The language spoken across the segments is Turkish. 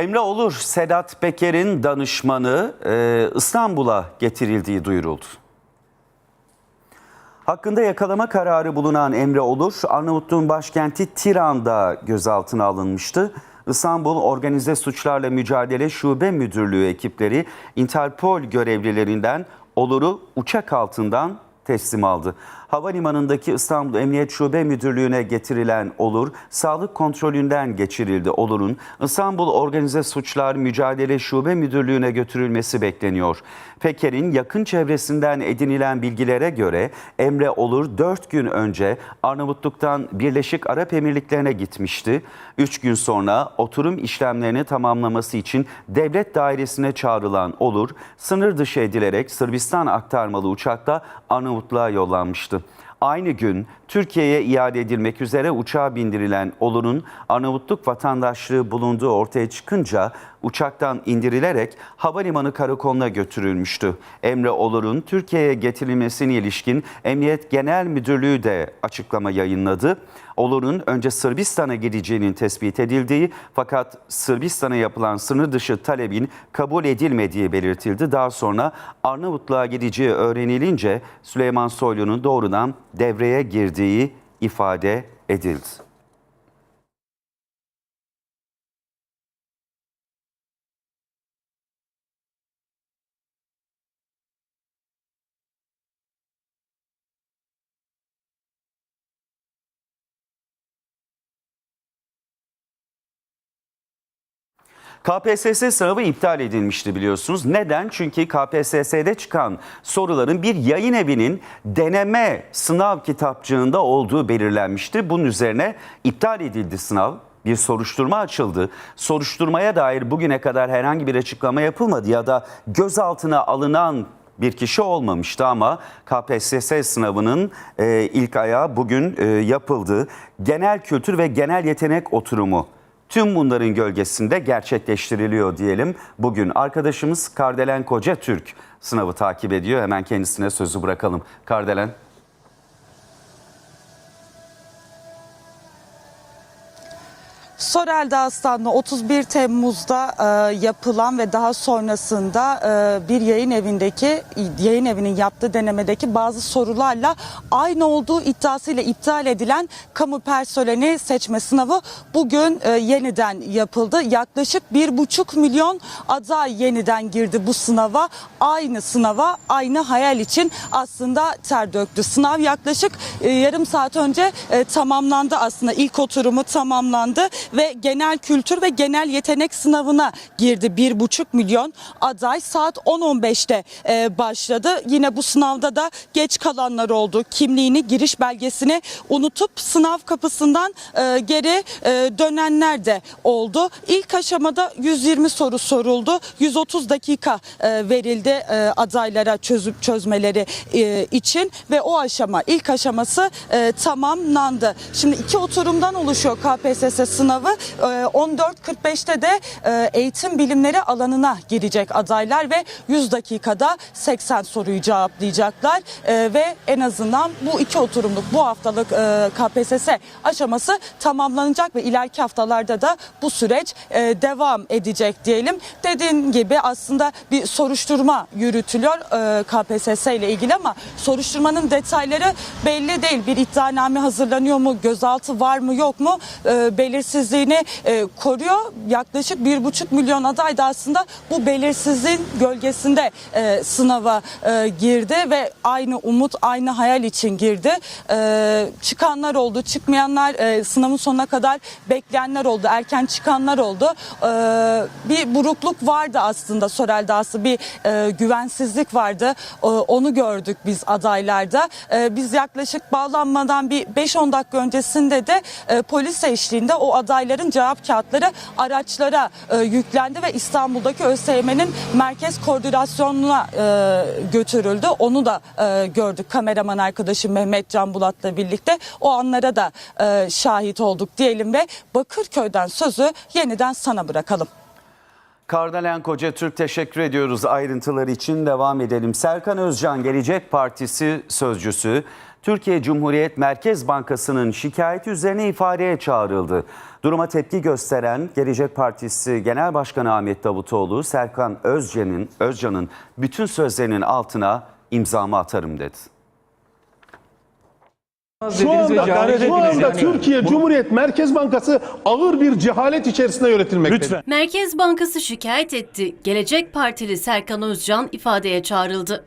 Emre Olur, Sedat Peker'in danışmanı e, İstanbul'a getirildiği duyuruldu. Hakkında yakalama kararı bulunan Emre Olur, Arnavutluğun başkenti Tiran'da gözaltına alınmıştı. İstanbul Organize Suçlarla Mücadele Şube Müdürlüğü ekipleri Interpol görevlilerinden Olur'u uçak altından teslim aldı. Havalimanındaki İstanbul Emniyet Şube Müdürlüğü'ne getirilen Olur, sağlık kontrolünden geçirildi. Olur'un İstanbul Organize Suçlar Mücadele Şube Müdürlüğü'ne götürülmesi bekleniyor. Peker'in yakın çevresinden edinilen bilgilere göre Emre Olur 4 gün önce Arnavutluk'tan Birleşik Arap Emirlikleri'ne gitmişti. 3 gün sonra oturum işlemlerini tamamlaması için devlet dairesine çağrılan Olur, sınır dışı edilerek Sırbistan aktarmalı uçakla Arnavutluğa yollanmıştı. Aynı gün Türkiye'ye iade edilmek üzere uçağa bindirilen Olur'un Arnavutluk vatandaşlığı bulunduğu ortaya çıkınca uçaktan indirilerek havalimanı karakoluna götürülmüştü. Emre Olur'un Türkiye'ye getirilmesine ilişkin Emniyet Genel Müdürlüğü de açıklama yayınladı. Olur'un önce Sırbistan'a gideceğinin tespit edildiği fakat Sırbistan'a yapılan sınır dışı talebin kabul edilmediği belirtildi. Daha sonra Arnavutluğa gideceği öğrenilince Süleyman Soylu'nun doğrudan devreye girdiği ifade edildi. KPSS sınavı iptal edilmişti biliyorsunuz. Neden? Çünkü KPSS'de çıkan soruların bir yayın evinin deneme sınav kitapçığında olduğu belirlenmişti. Bunun üzerine iptal edildi sınav. Bir soruşturma açıldı. Soruşturmaya dair bugüne kadar herhangi bir açıklama yapılmadı ya da gözaltına alınan bir kişi olmamıştı ama KPSS sınavının e, ilk ayağı bugün e, yapıldı. Genel kültür ve genel yetenek oturumu Tüm bunların gölgesinde gerçekleştiriliyor diyelim. Bugün arkadaşımız Kardelen Koca Türk sınavı takip ediyor. Hemen kendisine sözü bırakalım. Kardelen. Sorel Dağıstan'da 31 Temmuz'da e, yapılan ve daha sonrasında e, bir yayın evindeki yayın evinin yaptığı denemedeki bazı sorularla aynı olduğu iddiasıyla iptal edilen kamu personeli seçme sınavı bugün e, yeniden yapıldı. Yaklaşık bir buçuk milyon aday yeniden girdi bu sınava. Aynı sınava, aynı hayal için aslında ter döktü. Sınav yaklaşık e, yarım saat önce e, tamamlandı aslında. ilk oturumu tamamlandı ve genel kültür ve genel yetenek sınavına girdi. Bir buçuk milyon aday saat 10.15'te e, başladı. Yine bu sınavda da geç kalanlar oldu. Kimliğini, giriş belgesini unutup sınav kapısından e, geri e, dönenler de oldu. İlk aşamada 120 soru soruldu. 130 dakika e, verildi adaylara çözüp çözmeleri için ve o aşama ilk aşaması tamamlandı. Şimdi iki oturumdan oluşuyor KPSS sınavı. E, 14.45'te de e, eğitim bilimleri alanına girecek adaylar ve 100 dakikada 80 soruyu cevaplayacaklar E, ve en azından bu iki oturumluk bu haftalık e, KPSS aşaması tamamlanacak ve ileriki haftalarda da bu süreç e, devam edecek diyelim. Dediğim gibi aslında bir soruşturma yürütülüyor e, KPSS ile ilgili ama soruşturmanın detayları belli değil. Bir iddianame hazırlanıyor mu? Gözaltı var mı yok mu? E, belirsizliğini e, koruyor. Yaklaşık bir buçuk milyon aday da aslında bu belirsizliğin gölgesinde e, sınava e, girdi ve aynı umut, aynı hayal için girdi. E, çıkanlar oldu, çıkmayanlar, e, sınavın sonuna kadar bekleyenler oldu, erken çıkanlar oldu. E, bir burukluk vardı aslında Sorel Dağısı, bir e, güvensizlik vardı. E, onu gördük biz adaylarda. E, biz yaklaşık bağlanmadan bir 5-10 dakika öncesinde de e, polis eşliğinde o adayların cevap kağıtları araçlara e, yüklendi ve İstanbul'daki ÖSYM'nin merkez koordinasyonuna e, götürüldü. Onu da e, gördük kameraman arkadaşım Mehmet Can Bulat'la birlikte. O anlara da e, şahit olduk diyelim ve Bakırköy'den sözü yeniden sana bırakalım. Kardelen Koca Türk teşekkür ediyoruz ayrıntılar için. Devam edelim. Serkan Özcan Gelecek Partisi sözcüsü Türkiye Cumhuriyet Merkez Bankası'nın şikayeti üzerine ifadeye çağrıldı. Duruma tepki gösteren Gelecek Partisi Genel Başkanı Ahmet Davutoğlu, Serkan Özcan'ın Özcan'ın bütün sözlerinin altına imzamı atarım dedi. Şu anda, şu anda Türkiye Cumhuriyet Merkez Bankası ağır bir cehalet içerisinde yönetilmektedir. Lütfen. Merkez Bankası şikayet etti. Gelecek Partili Serkan Özcan ifadeye çağrıldı.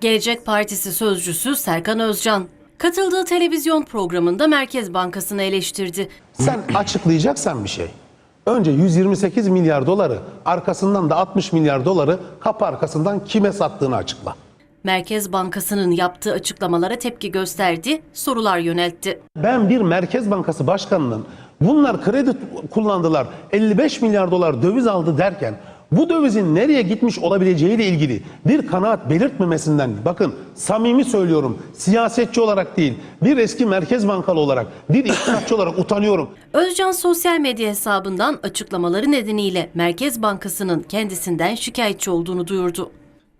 Gelecek Partisi sözcüsü Serkan Özcan katıldığı televizyon programında Merkez Bankası'nı eleştirdi. Sen açıklayacaksan bir şey. Önce 128 milyar doları arkasından da 60 milyar doları kapı arkasından kime sattığını açıkla. Merkez Bankası'nın yaptığı açıklamalara tepki gösterdi, sorular yöneltti. Ben bir Merkez Bankası başkanının bunlar kredi kullandılar 55 milyar dolar döviz aldı derken bu dövizin nereye gitmiş olabileceğiyle ilgili bir kanaat belirtmemesinden bakın samimi söylüyorum siyasetçi olarak değil bir eski Merkez Bankalı olarak bir iktisatçı olarak utanıyorum. Özcan sosyal medya hesabından açıklamaları nedeniyle Merkez Bankası'nın kendisinden şikayetçi olduğunu duyurdu.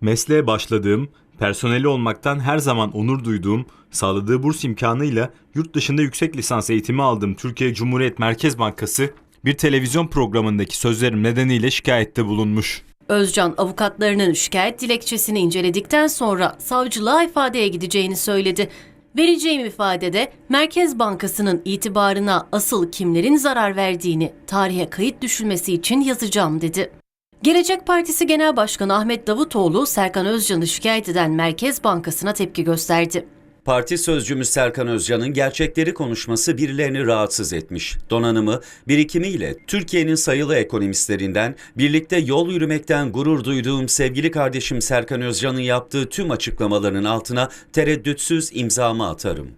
Mesleğe başladığım, personeli olmaktan her zaman onur duyduğum, sağladığı burs imkanıyla yurt dışında yüksek lisans eğitimi aldığım Türkiye Cumhuriyet Merkez Bankası bir televizyon programındaki sözlerim nedeniyle şikayette bulunmuş. Özcan avukatlarının şikayet dilekçesini inceledikten sonra savcılığa ifadeye gideceğini söyledi. Vereceğim ifadede Merkez Bankası'nın itibarına asıl kimlerin zarar verdiğini tarihe kayıt düşülmesi için yazacağım dedi. Gelecek Partisi Genel Başkanı Ahmet Davutoğlu, Serkan Özcan'ı şikayet eden Merkez Bankası'na tepki gösterdi. Parti sözcümüz Serkan Özcan'ın gerçekleri konuşması birilerini rahatsız etmiş. Donanımı, birikimiyle Türkiye'nin sayılı ekonomistlerinden birlikte yol yürümekten gurur duyduğum sevgili kardeşim Serkan Özcan'ın yaptığı tüm açıklamaların altına tereddütsüz imzamı atarım.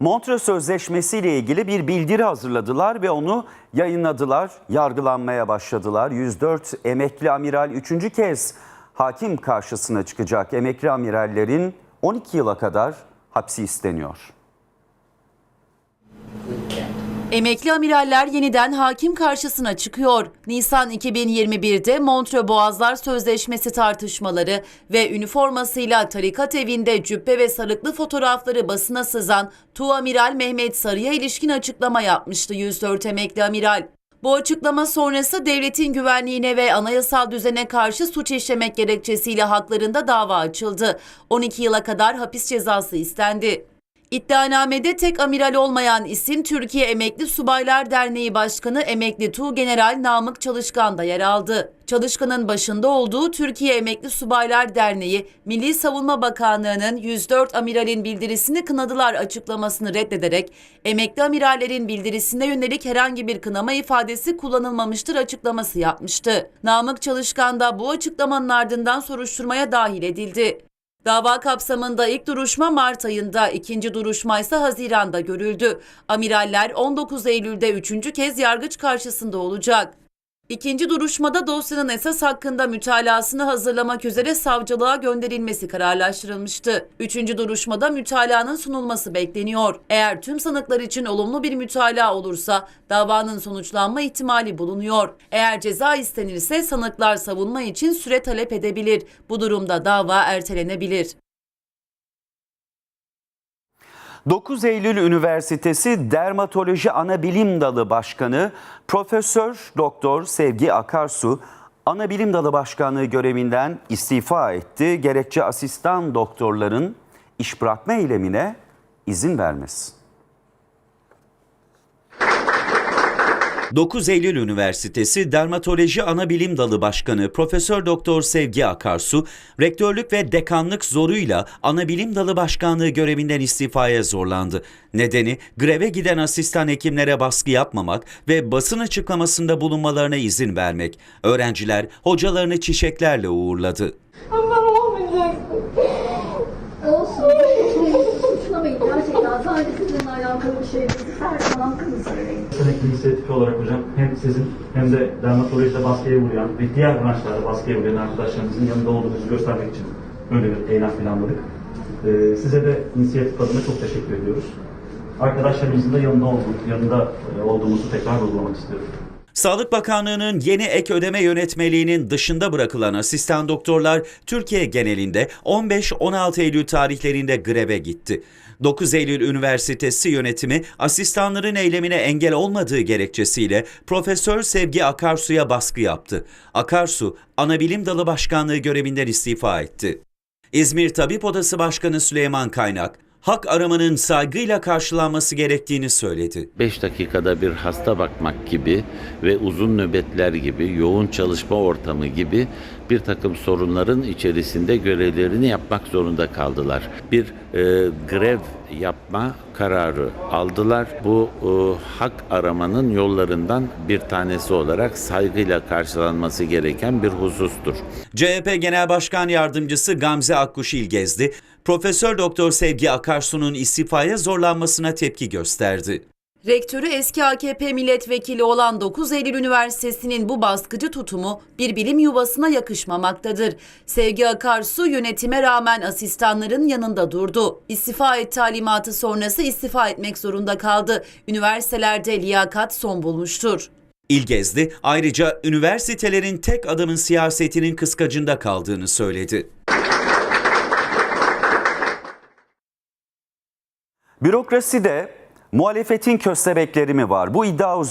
Montreux Sözleşmesi ile ilgili bir bildiri hazırladılar ve onu yayınladılar. Yargılanmaya başladılar. 104 emekli amiral 3. kez hakim karşısına çıkacak. Emekli amirallerin 12 yıla kadar hapsi isteniyor. Emekli amiraller yeniden hakim karşısına çıkıyor. Nisan 2021'de Montreux Boğazlar Sözleşmesi tartışmaları ve üniformasıyla tarikat evinde cübbe ve sarıklı fotoğrafları basına sızan Tuamiral Mehmet Sarı'ya ilişkin açıklama yapmıştı 104 emekli amiral. Bu açıklama sonrası devletin güvenliğine ve anayasal düzene karşı suç işlemek gerekçesiyle haklarında dava açıldı. 12 yıla kadar hapis cezası istendi. İddianamede tek amiral olmayan isim Türkiye Emekli Subaylar Derneği Başkanı Emekli Tuğgeneral Namık Çalışkan da yer aldı. Çalışkan'ın başında olduğu Türkiye Emekli Subaylar Derneği, Milli Savunma Bakanlığı'nın 104 amiralin bildirisini kınadılar açıklamasını reddederek, emekli amirallerin bildirisine yönelik herhangi bir kınama ifadesi kullanılmamıştır açıklaması yapmıştı. Namık Çalışkan da bu açıklamanın ardından soruşturmaya dahil edildi. Dava kapsamında ilk duruşma Mart ayında, ikinci duruşma ise Haziran'da görüldü. Amiraller 19 Eylül'de üçüncü kez yargıç karşısında olacak. İkinci duruşmada dosyanın esas hakkında mütalasını hazırlamak üzere savcılığa gönderilmesi kararlaştırılmıştı. Üçüncü duruşmada mütalanın sunulması bekleniyor. Eğer tüm sanıklar için olumlu bir mütalaa olursa davanın sonuçlanma ihtimali bulunuyor. Eğer ceza istenirse sanıklar savunma için süre talep edebilir. Bu durumda dava ertelenebilir. 9 Eylül Üniversitesi Dermatoloji Anabilim Dalı Başkanı Profesör Doktor Sevgi Akarsu Anabilim Dalı Başkanlığı görevinden istifa etti. Gerekçe asistan doktorların iş bırakma eylemine izin vermesi. 9 Eylül Üniversitesi Dermatoloji Anabilim Dalı Başkanı Profesör Doktor Sevgi Akarsu, rektörlük ve dekanlık zoruyla Anabilim Dalı Başkanlığı görevinden istifaya zorlandı. Nedeni greve giden asistan hekimlere baskı yapmamak ve basın açıklamasında bulunmalarına izin vermek. Öğrenciler hocalarını çiçeklerle uğurladı. Ama olmayacak. Olsun. Gerçekten. Sadece sizinle alakalı bir şey değil. Her zaman Sürekli inisiyatif olarak hocam hem sizin hem de dermatolojide baskıya uğrayan ve diğer branşlarda baskıya uğrayan arkadaşlarımızın yanında olduğumuzu göstermek için böyle bir eylem planladık. Ee, size de inisiyatif adına çok teşekkür ediyoruz. Arkadaşlarımızın da yanında, olduğu, yanında e, olduğumuzu tekrar vurgulamak istiyorum. Sağlık Bakanlığı'nın yeni ek ödeme yönetmeliğinin dışında bırakılan asistan doktorlar Türkiye genelinde 15-16 Eylül tarihlerinde greve gitti. 9 Eylül Üniversitesi yönetimi asistanların eylemine engel olmadığı gerekçesiyle Profesör Sevgi Akarsu'ya baskı yaptı. Akarsu, Anabilim Dalı Başkanlığı görevinden istifa etti. İzmir Tabip Odası Başkanı Süleyman Kaynak, hak aramanın saygıyla karşılanması gerektiğini söyledi. 5 dakikada bir hasta bakmak gibi ve uzun nöbetler gibi, yoğun çalışma ortamı gibi bir takım sorunların içerisinde görevlerini yapmak zorunda kaldılar. Bir e, grev yapma kararı aldılar. Bu e, hak aramanın yollarından bir tanesi olarak saygıyla karşılanması gereken bir husustur. CHP Genel Başkan Yardımcısı Gamze Akkuş İlgezdi, Profesör Doktor Sevgi Akarsu'nun istifaya zorlanmasına tepki gösterdi. Rektörü eski AKP milletvekili olan 9 Eylül Üniversitesi'nin bu baskıcı tutumu bir bilim yuvasına yakışmamaktadır. Sevgi Akarsu yönetime rağmen asistanların yanında durdu. İstifa et talimatı sonrası istifa etmek zorunda kaldı. Üniversitelerde liyakat son bulmuştur. İlgezdi ayrıca üniversitelerin tek adamın siyasetinin kıskacında kaldığını söyledi. Bürokraside muhalefetin köstebekleri mi var? Bu iddia uzun